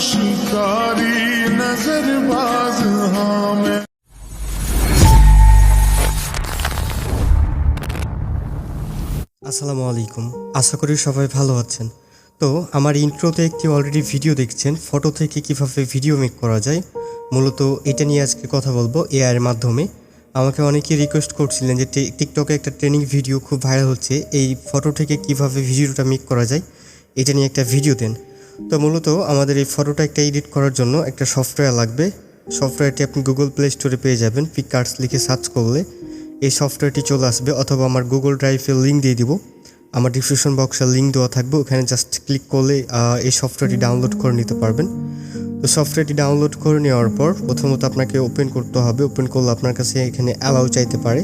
शिकारी नजरबाज हाँ मैं আসসালামু আলাইকুম আশা করি সবাই ভালো আছেন তো আমার ইন্ট্রোতে একটি অলরেডি ভিডিও দেখছেন ফটো থেকে কিভাবে ভিডিও মেক করা যায় মূলত এটা নিয়ে আজকে কথা বলবো এআই এর মাধ্যমে আমাকে অনেকেই রিকোয়েস্ট করছিলেন যে টি- টিকটকে একটা ট্রেনিং ভিডিও খুব ভাইরাল হচ্ছে এই ফটো থেকে কিভাবে ভিডিওটা মেক করা যায় এটা নিয়ে একটা ভিডিও দেন তো মূলত আমাদের এই ফটোটা একটা এডিট করার জন্য একটা সফটওয়্যার লাগবে। সফটওয়্যারটি আপনি গুগল প্লে স্টোরে পেয়ে যাবেন। পিকার্স লিখে সার্চ করলে এই সফটওয়্যারটি চলে আসবে অথবা আমার গুগল ড্রাইভের লিঙ্ক দিয়ে দিব। আমার ডিসক্রিপশন বক্সে লিঙ্ক দেওয়া থাকবে। ওখানে জাস্ট ক্লিক করলে এই সফটওয়্যারটি ডাউনলোড করে নিতে পারবেন। তো সফটওয়্যারটি ডাউনলোড করে নেওয়ার পর প্রথমত আপনাকে ওপেন করতে হবে। ওপেন করলে আপনার কাছে এখানে অ্যালাউ চাইতে পারে।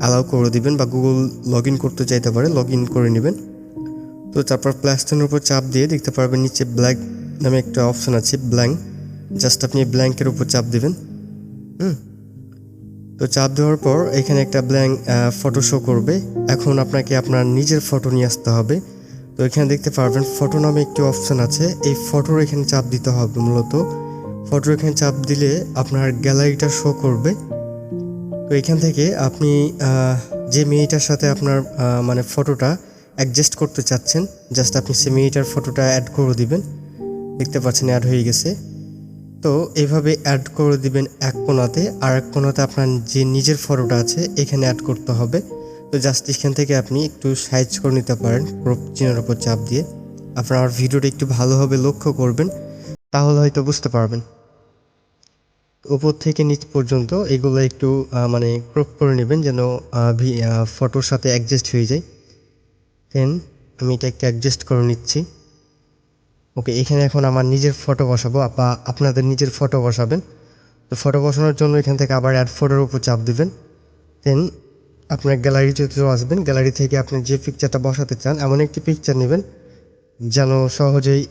অ্যালাউ করে দিবেন বা গুগল লগ ইন করতে চাইতে পারে। লগ ইন করে নেবেন। তো তারপর প্লাস্টারের উপর চাপ দিয়ে দেখতে পারবেন নিচে ব্ল্যাক নামে একটা অপশন আছে ব্ল্যাঙ্ক জাস্ট আপনি ব্ল্যাঙ্কের উপর চাপ দেবেন। হুম। তো চাপ দেওয়ার পর এখানে একটা ব্ল্যাঙ্ক ফটো শো করবে। এখন আপনাকে আপনার নিজের ফটো নিয়ে আসতে হবে। তো এখানে দেখতে পারবেন ফটো নামে একটি অপশন আছে। এই ফটোর এখানে চাপ দিতে হবে মূলত। ফটোর এখানে চাপ দিলে আপনার গ্যালারিটা শো করবে। তো এখান থেকে আপনি যে মেয়েটার সাথে আপনার মানে ফটোটা অ্যাডজাস্ট করতে চাচ্ছেন জাস্ট আপনি সে মেয়েটার ফটোটা অ্যাড করে দিবেন, দেখতে পাচ্ছেন অ্যাড হয়ে গেছে। তো এভাবে অ্যাড করে দিবেন এক কোণাতে আর এক কোনাতে আপনার যে নিজের ফটোটা আছে, এখানে অ্যাড করতে হবে। তো জাস্ট এখান থেকে আপনি একটু সাইজ করে নিতে পারেন, ক্রপ চিনের ওপর চাপ দিয়ে। আপনার ভিডিওটা একটু ভালোভাবে লক্ষ্য করবেন, তাহলে হয়তো বুঝতে পারবেন। উপর থেকে নিচ পর্যন্ত এগুলো একটু মানে ক্রপ করে নেবেন যেন ফটোর সাথে অ্যাডজাস্ট হয়ে যায়। দেন, আমি এটা একটু অ্যাডজাস্ট করে নিচ্ছি। ওকে এখানে এখন আমার নিজের ফটো বসাবো। বা আপনাদের নিজের ফটো বসাবেন। তো ফটো বসানোর জন্য এখান থেকে আবার অ্যাড ফটোর উপর চাপ দিবেন। দেন আপনার গ্যালারিতে চলে আসবেন গ্যালারি থেকে আপনি যে পিকচারটা বসাতে চান, এমন একটি পিকচার নেবেন, যেন সহজেই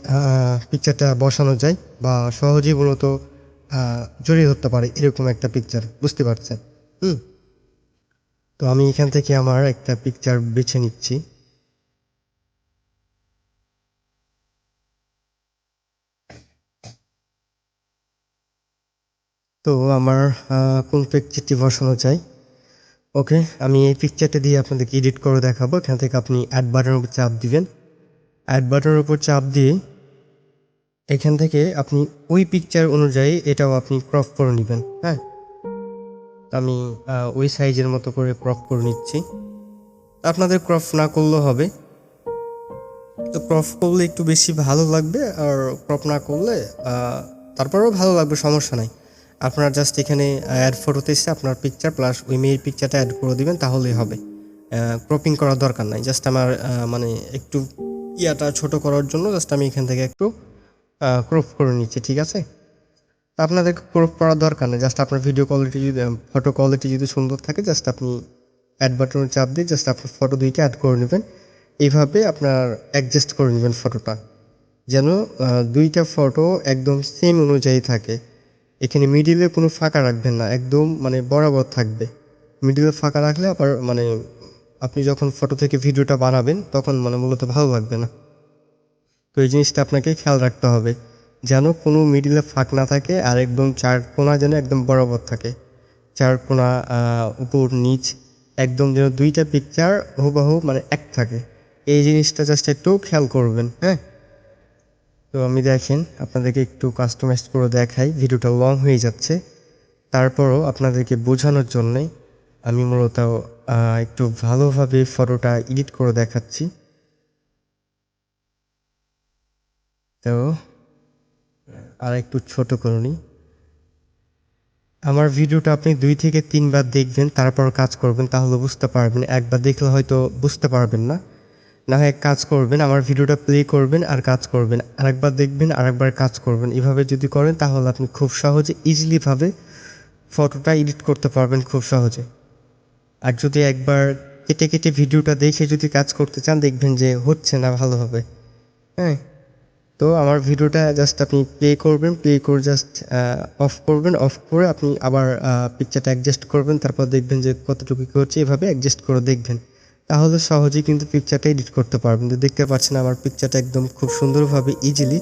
পিকচারটা বসানো যায় বা সহজেই মূলত জড়িয়ে ধরতে পারে এরকম একটা পিকচার বুঝতে পারছেন? হুম? তো আমি এখান থেকে আমার একটা পিকচার বেছে নিচ্ছি। তো আমার কোন পিকচারটি বসানো চাই। ওকে আমি এই পিকচারটা দিয়ে আপনাদেরকে এডিট করে দেখাবো। এখান থেকে আপনি অ্যাড বাটনের উপর চাপ দিবেন। অ্যাড বাটনের উপর চাপ দিয়ে এখান থেকে আপনি ওই পিকচার অনুযায়ী এটাও আপনি ক্রপ করে নেবেন হ্যাঁ? আমি ওই সাইজের মতো করে ক্রপ করে নিচ্ছি। আপনাদের ক্রপ না করলেও হবে। তো ক্রপ করলে একটু বেশি ভালো লাগবে, আর ক্রপ না করলে তারপরেও ভালো লাগবে, সমস্যা নাই। আপনারা জাস্ট এখানে অ্যাড ফটোতে এসে আপনার পিকচার প্লাস ওই মেয়ের পিকচারটা অ্যাড করে দিবেন, তাহলেই হবে। ক্রপিং করার দরকার নাই। জাস্ট আমার মানে একটু ইয়াটা ছোট করার জন্য জাস্ট আমি এখান থেকে একটু ক্রপ করে নিচ্ছি, ঠিক আছে? আপনাদের ক্রপ করার দরকার নেই। জাস্ট আপনার ভিডিও কোয়ালিটি যদি ফটো কোয়ালিটি যদি সুন্দর থাকে জাস্ট আপনি অ্যাড বাটনে চাপ দিয়ে জাস্ট আপনার ফটো দুইটা অ্যাড করে নেবেন। এইভাবে আপনার অ্যাডজাস্ট করে নেবেন ফটোটা যেন দুইটা ফটো একদম সেম অনুযায়ী থাকে। এখানে মিডিলে কোনো ফাঁকা রাখবেন না একদম মানে বরাবর থাকবে। মিডিলে ফাঁকা রাখলে আবার মানে আপনি যখন ফটো থেকে ভিডিওটা বানাবেন তখন মানে মূলত ভালো লাগবে না। তো এই জিনিসটা আপনাকে খেয়াল রাখতে হবে যেন কোনো মিডিলে ফাঁক না থাকে আর একদম চার কোণা যেন একদম বরাবর থাকে। চার আহ, উপর নিচ একদম যেন দুইটা পিকচার হুবহু মানে এক থাকে। এই জিনিসটা জাস্ট একটু খেয়াল করবেন হ্যাঁ? তো আমি দেখেন, আপনাদেরকে একটু কাস্টমাইজ করে দেখাই, ভিডিওটা লং হয়ে যাচ্ছে। তারপরও আপনাদেরকে বোঝানোর জন্যে আমি মূলত একটু ভালোভাবে ফটোটা এডিট করে দেখাচ্ছি। তো আর একটু ছোট করে আমার ভিডিওটা আপনি দুই থেকে তিনবার দেখবেন, তারপর কাজ করবেন, তাহলে বুঝতে পারবেন। একবার দেখলে হয়তো বুঝতে পারবেন না। না হয় এক কাজ করবেন, আমার ভিডিওটা প্লে করবেন আর কাজ করবেন, আরেকবার দেখবেন, আরেকবার কাজ করবেন। এভাবে যদি করেন তাহলে আপনি খুব সহজে ইজিলিভাবে ফটোটা এডিট করতে পারবেন খুব সহজে। আর যদি একবার কেটে কেটে ভিডিওটা দেখে যদি কাজ করতে চান, দেখবেন যে হচ্ছে না ভালোভাবে হ্যাঁ? তো আমার ভিডিওটা জাস্ট আপনি প্লে করবেন প্লে করে জাস্ট অফ করবেন অফ করে আপনি আবার পিকচারটা অ্যাডজাস্ট করবেন, তারপর দেখবেন যে কতটুকু কী হচ্ছে, এভাবে অ্যাডজাস্ট করে দেখবেন। তাহলে সহজেই কিন্তু পিকচারটা এডিট করতে পারবেন। তো দেখতে পাচ্ছেন আমার পিকচারটা একদম খুব সুন্দরভাবে ইজিলি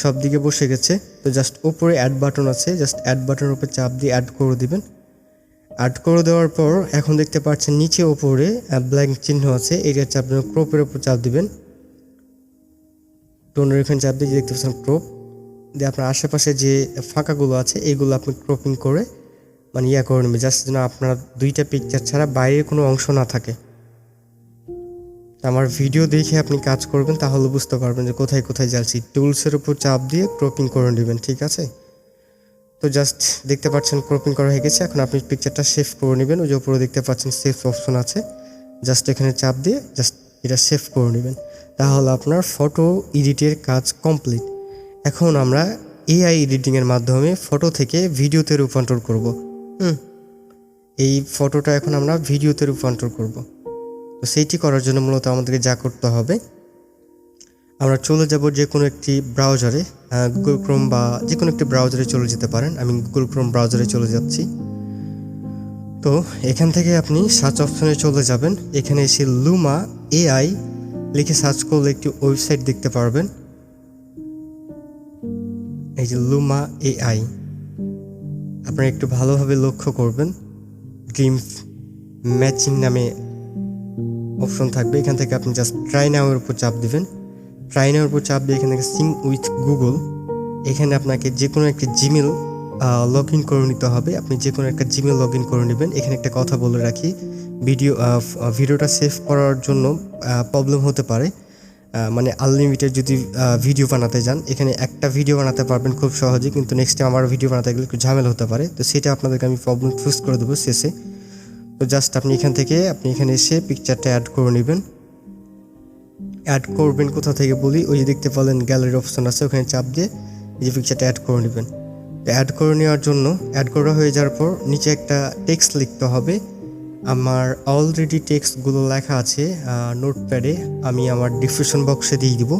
সব দিকে বসে গেছে। তো জাস্ট উপরে অ্যাড বাটন আছে জাস্ট অ্যাড বাটনের উপর চাপ দিয়ে অ্যাড করে দিবেন। অ্যাড করে দেওয়ার পর এখন দেখতে পাচ্ছেন নিচে ওপরে ব্ল্যাঙ্ক চিহ্ন আছে এটা চাপ দিয়ে ক্রোপের উপর চাপ দিবেন। টোনের এখানে চাপ দিয়ে দেখতে পাচ্ছেন ক্রোপ দিয়ে আপনার আশেপাশে যে ফাঁকাগুলো আছে এইগুলো আপনি ক্রপিং করে মানে ইয়া করে নেবেন জাস্ট যেন আপনার দুইটা পিকচার ছাড়া বাইরের কোনো অংশ না থাকে। আমার ভিডিও দেখে আপনি কাজ করবেন, তাহলে বুঝতে পারবেন যে কোথায় কোথায় যাচ্ছি টুলসের উপর চাপ দিয়ে ক্রপিং করে নেবেন, ঠিক আছে? তো জাস্ট দেখতে পাচ্ছেন ক্রপিং করা হয়ে গেছে, এখন আপনি পিকচারটা সেভ করে নেবেন। ওই যে উপরে দেখতে পাচ্ছেন সেভ অপশন আছে। জাস্ট এখানে চাপ দিয়ে জাস্ট এটা সেভ করে নেবেন। তাহলে আপনার ফটো এডিটের কাজ কমপ্লিট এখন আমরা এআই এডিটিংয়ের মাধ্যমে ফটো থেকে ভিডিওতে রূপান্তর করব। হুম? এই ফটোটা এখন আমরা ভিডিওতে রূপান্তর করব। তো সেইটি করার জন্য মূলত আমাদেরকে যা করতে হবে, আমরা চলে যাব যে কোনো একটি ব্রাউজারে গুগল ক্রোম বা যে কোনো একটি ব্রাউজারে চলে যেতে পারেন। আমি গুগল ক্রোম ব্রাউজারে চলে যাচ্ছি। তো এখান থেকে আপনি সার্চ অপশনে চলে যাবেন। এখানে এসে লুমা এআই লিখে সার্চ করলে একটি ওয়েবসাইট দেখতে পারবেন। এই যে লুমা এআই আপনারা একটু ভালোভাবে লক্ষ্য করবেন। ড্রিম ম্যাচিং নামে অপশন থাকবে। এখান থেকে আপনি জাস্ট ট্রাই নাওয়ের উপর চাপ দিবেন। ট্রাই নাওয়ের উপর চাপ দিয়ে এখান থেকে সিং উইথ গুগল এখানে আপনাকে যে কোনো একটা জিমেল লগ ইন করে নিতে হবে। আপনি যে কোনো একটা জিমেল লগ ইন করে নেবেন। এখানে একটা কথা বলে রাখি। ভিডিও ভিডিওটা সেভ করার জন্য প্রবলেম হতে পারে। মানে আনলিমিটেড যদি ভিডিও বানাতে যান, এখানে একটা ভিডিও বানাতে পারবেন খুব সহজেই কিন্তু নেক্সট টাইম আমার ভিডিও বানাতে গেলে একটু ঝামেলা হতে পারে। তো সেটা আপনাদেরকে আমি প্রবলেম ফেস করে দেবো শেষে। তো জাস্ট আপনি এখান থেকে আপনি এখানে এসে পিকচারটা অ্যাড করে নেবেন। অ্যাড করবেন কোথা থেকে বলি? ওই যে দেখতে পেলেন গ্যালারি অপশন আছে, ওখানে চাপ দিয়ে এই যে পিকচারটা অ্যাড করে নেবেন। অ্যাড করে নেওয়ার জন্য অ্যাড করা হয়ে যাওয়ার পর নিচে একটা টেক্সট লিখতে হবে। আমার অলরেডি টেক্সটগুলো লেখা আছে নোটপ্যাডে আমি আমার ডিসক্রিপশন বক্সে দিয়ে দিব।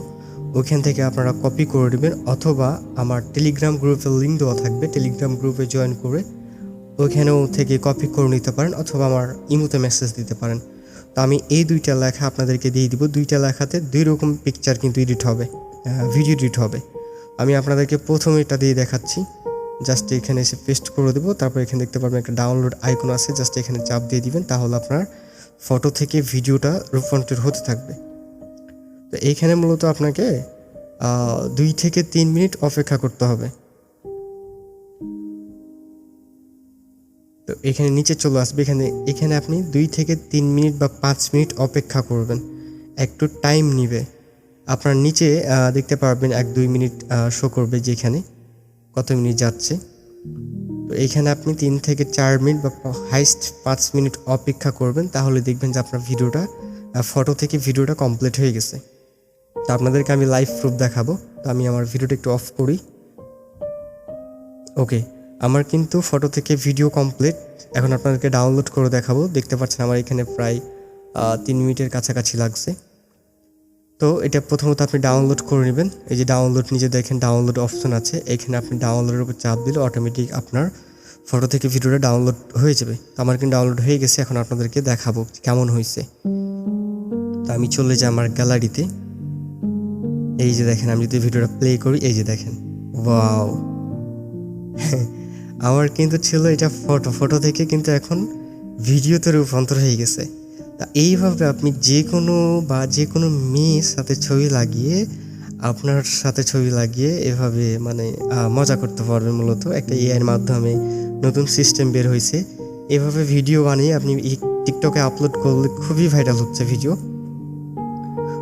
ওইখান থেকে আপনারা কপি করে নেবেন, অথবা আমার টেলিগ্রাম গ্রুপের লিঙ্ক দেওয়া থাকবে টেলিগ্রাম গ্রুপে জয়েন করে ওইখানেও থেকে কপি করে নিতে পারেন অথবা আমার ইমোতে মেসেজ দিতে পারেন। তো আমি এই দুইটা লেখা আপনাদেরকে দিয়ে দিব। দুইটা লেখাতে দুই রকম পিকচার কিন্তু এডিট হবে ভিডিও এডিট হবে। আমি আপনাদেরকে প্রথমে এটা দিয়ে দেখাচ্ছি। জাস্ট এখানে এসে পেস্ট করে দেবো। তারপর এখানে দেখতে পারবেন একটা ডাউনলোড আইকন আছে। জাস্ট এখানে চাপ দিয়ে দিবেন তাহলে আপনার ফটো থেকে ভিডিওটা রূপান্তর হতে থাকবে। তো এইখানে মূলত আপনাকে দুই থেকে তিন মিনিট অপেক্ষা করতে হবে। তো এখানে নিচে চলে আসবে। এখানে এখানে আপনি দুই থেকে তিন মিনিট বা পাঁচ মিনিট অপেক্ষা করবেন। একটু টাইম নিবে। আপনার নিচে দেখতে পারবেন এক দুই মিনিট শো করবে যেখানে, কত মিনিট যাচ্ছে। তো এইখানে আপনি তিন থেকে চার মিনিট বা হাইস্ট পাঁচ মিনিট অপেক্ষা করবেন। তাহলে দেখবেন যে আপনার ভিডিওটা ফটো থেকে ভিডিওটা কমপ্লিট হয়ে গেছে। তো আপনাদেরকে আমি লাইভ প্রুফ দেখাবো। তো আমি আমার ভিডিওটা একটু অফ করি। ওকে আমার কিন্তু ফটো থেকে ভিডিও কমপ্লিট এখন আপনাদেরকে ডাউনলোড করে দেখাবো। দেখতে পাচ্ছেন আমার এখানে প্রায় তিন মিনিটের কাছাকাছি লাগছে। তো এটা প্রথমত আপনি ডাউনলোড করে নেবেন। এই যে ডাউনলোড নিজে দেখেন ডাউনলোড অপশন আছে। এখানে আপনি ডাউনলোডের উপর চাপ দিলে অটোমেটিক আপনার ফটো থেকে ভিডিওটা ডাউনলোড হয়ে যাবে। আমার কিন্তু ডাউনলোড হয়ে গেছে। এখন আপনাদেরকে দেখাবো কেমন হয়েছে। তো আমি চলে যাই আমার গ্যালারিতে এই যে দেখেন, আমি যদি ভিডিওটা প্লে করি, এই যে দেখেন। ওয়াও আমার কিন্তু ছিল এটা ফটো ফটো থেকে কিন্তু এখন ভিডিওতে রূপান্তর হয়ে গেছে। তা এইভাবে আপনি যে কোনো বা যে কোনো মেয়ের সাথে ছবি লাগিয়ে, আপনার সাথে ছবি লাগিয়ে এভাবে মানে মজা করতে পারবেন মূলত। একটা এআইয়ের মাধ্যমে নতুন সিস্টেম বের হয়েছে। এভাবে ভিডিও বানিয়ে আপনি টিকটকে আপলোড করলে খুবই ভাইরাল হচ্ছে ভিডিও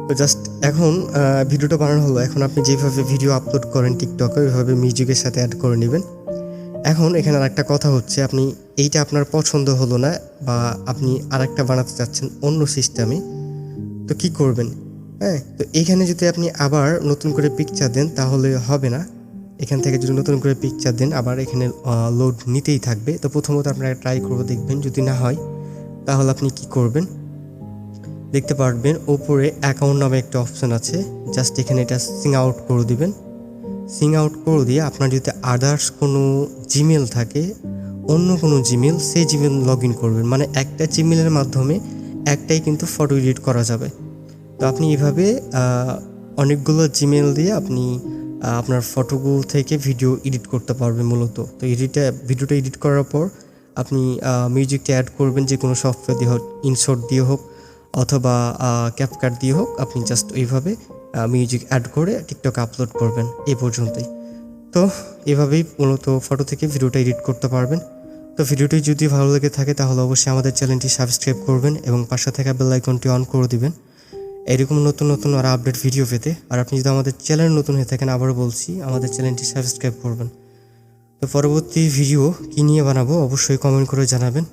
তো জাস্ট এখন ভিডিওটা বানানো হলো। এখন আপনি যেভাবে ভিডিও আপলোড করেন টিকটকে ওইভাবে মিউজিকের সাথে অ্যাড করে নেবেন। এখন এখানে আরেকটা কথা হচ্ছে, আপনি এইটা আপনার পছন্দ হলো না বা আপনি আরেকটা বানাতে চাচ্ছেন অন্য সিস্টেমে, তো কি করবেন? হ্যাঁ তো এখানে যদি আপনি আবার নতুন করে পিকচার দেন, তাহলে হবে না। এখান থেকে যদি নতুন করে পিকচার দেন, আবার এখানে লোড নিতেই থাকবে। তো প্রথমত আপনারা ট্রাই করব, দেখবেন যদি না হয়, তাহলে আপনি কি করবেন? দেখতে পারবেন, ওপরে অ্যাকাউন্ট নামে একটা অপশন আছে। জাস্ট এখানে এটা সিং আউট করে দিবেন। সিং আউট করে দিয়ে আপনার যদি আদার্স কোনো জিমেল থাকে, অন্য কোনো জিমেল, সেই জিমেল লগ ইন করবেন। মানে একটা জিমেলের মাধ্যমে একটাই কিন্তু ফটো এডিট করা যাবে। তো আপনি এভাবে অনেকগুলো জিমেল দিয়ে আপনি আপনার ফটোগুলো থেকে ভিডিও এডিট করতে পারবেন মূলত। তো এডিটটা, ভিডিওটা এডিট করার পর আপনি মিউজিকটা অ্যাড করবেন, যে কোনো সফটওয়্যার দিয়ে হোক ইনশর্ট দিয়ে হোক, অথবা ক্যাপকাট দিয়ে হোক, আপনি জাস্ট ওইভাবে মিউজিক অ্যাড করে টিকটকে আপলোড করবেন এ পর্যন্তই। তো, এভাবেই মূলত ফটো থেকে ভিডিওটা এডিট করতে পারবেন। তো ভিডিওটি যদি ভালো লেগে থাকে, তাহলে অবশ্যই আমাদের চ্যানেলটি সাবস্ক্রাইব করবেন এবং পাশে থাকা বেল আইকনটি অন করে দিবেন। এরকম নতুন নতুন আর আপডেট ভিডিও পেতে। আর আপনি যদি আমাদের চ্যানেল নতুন হয়ে থাকেন, আবারও বলছি, আমাদের চ্যানেলটি সাবস্ক্রাইব করবেন। তো পরবর্তী ভিডিও কী নিয়ে বানাবো, অবশ্যই কমেন্ট করে জানাবেন।